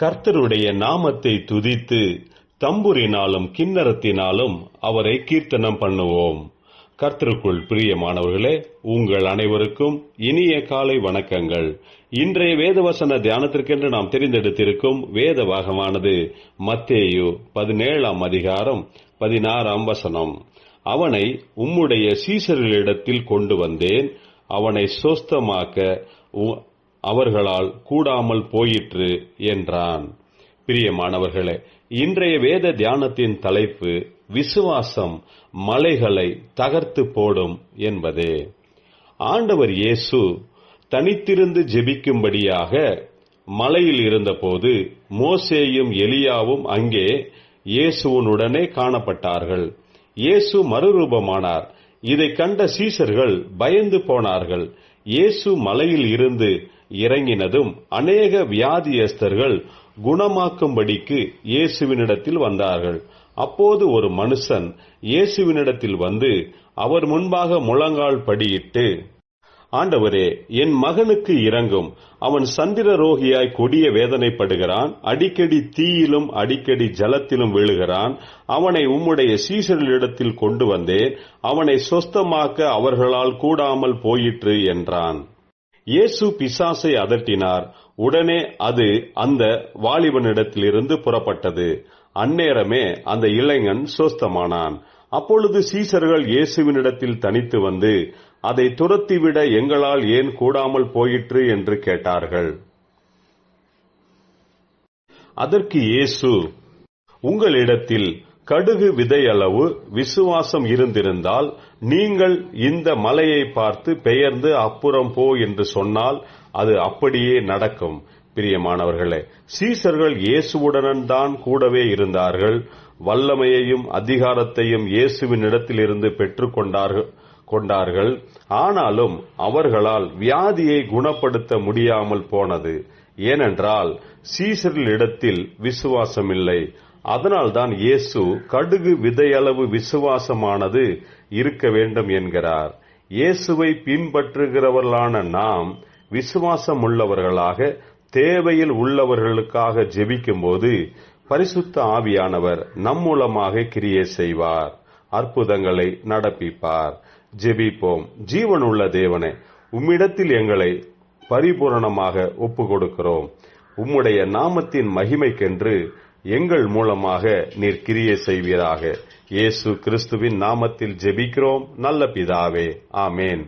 கர்த்தருடைய நாமத்தை துதித்து தம்புரினாலும் கிண்ணறத்தினாலும் அவரை கீர்த்தனம் பண்ணுவோம். கர்த்தருக்குள் பிரியமானவர்களே உங்கள் அனைவருக்கும் இனிய காலை வணக்கங்கள். இன்றைய வேதவசன தியானத்திற்கென்று நாம் தெரிந்தெடுத்திருக்கும் வேத பாகமானது மத்தேயு பதினேழாம் அதிகாரம் பதினாறாம் வசனம். அவனை உம்முடைய சீசர்களிடத்தில் கொண்டு வந்தேன். அவனை சொஸ்தமாக்க உ- அவர்களால் கூடாமல் போயிற்று என்றான். பிரியமானவர்களே இன்றைய வேத தியானத்தின் தலைப்பு விசுவாசம் மலைகளை தகர்த்து போடும் என்பதே. ஆண்டவர் இயேசு தனித்திருந்து ஜெபிக்கும்படியாக மலையில் இருந்தபோது மோசேயும் எலியாவும் அங்கே இயேசுவனுடனே காணப்பட்டார்கள். இயேசு மறுரூபமானார். இதை கண்ட சீசர்கள் பயந்து போனார்கள். இயேசு மலையில் இருந்து இறங்கினதும் அநேக வியாதியஸ்தர்கள் குணமாக்கும்படிக்கு இயேசுவினிடத்தில் வந்தார்கள். அப்போது ஒரு மனுஷன் இயேசுவினிடத்தில் வந்து அவர் முன்பாக முழங்கால் படியிட்டு ஆண்டவரே என் மகனுக்கு இறங்கும் அவன் சந்திர ரோகியாய் கொடிய வேதனைப்படுகிறான். அடிக்கடி தீயிலும் அடிக்கடி ஜலத்திலும் விழுகிறான். அவனை உம்முடைய சீசர்களிடத்தில் கொண்டு வந்தேன் அவனை சொஸ்தமாக்க அவர்களால் கூடாமல் போயிற்று என்றான். இயேசு பிசாசை அதட்டினார். உடனே அது அந்த வாலிபனிடத்திலிருந்து புறப்பட்டது. அந்நேரமே அந்த இளைஞன் சுஸ்தமானான். அப்பொழுது சீசர்கள் இயேசுவினிடத்தில் தனித்து வந்து அதை துரத்திவிட எங்களால் ஏன் கூடாமல் போயிற்று? என்று கேட்டார்கள். அதற்கு இயேசு உங்களிடத்தில் கடுகு விதையளவு விசுவாசம் இருந்திருந்தால் நீங்கள் இந்த மலையை பார்த்து பெயர்ந்து அப்புறம் போ என்று சொன்னால் அது அப்படியே நடக்கும். பிரியமானவர்களே சீசர்கள் இயேசுவுடன் தான் கூடவே இருந்தார்கள். வல்லமையையும் அதிகாரத்தையும் இயேசுவின் இடத்திலிருந்து பெற்றுக் கொண்டார்கள். ஆனாலும் அவர்களால் வியாதியை குணப்படுத்த முடியாமல் போனது. ஏனென்றால் சீசர்களிடத்தில் விசுவாசமில்லை. அதனால்தான் இயேசு கடுகு விதையளவு விசுவாசமானது இருக்க வேண்டும் என்கிறார். இயேசுவை பின்பற்றுகிறவர்களான நாம் விசுவாசம் உள்ளவர்களாக தேவையில் உள்ளவர்களுக்காக ஜெபிக்கும்போது பரிசுத்த ஆவியானவர் நம் மூலமாக கிரியை செய்வார் அற்புதங்களை நடப்பிப்பார். ஜெபிப்போம். ஜீவனுள்ள தேவனே உம்மிடத்தில் எங்களை பரிபூரணமாக ஒப்பு கொடுக்கிறோம் உம்முடைய நாமத்தின் மகிமைக்கென்று எங்கள் மூலமாக நீர் கிரியை செய்வீராக. இயேசு கிறிஸ்துவின் நாமத்தில் ஜெபிக்கிறோம். நல்ல பிதாவே. ஆமேன்.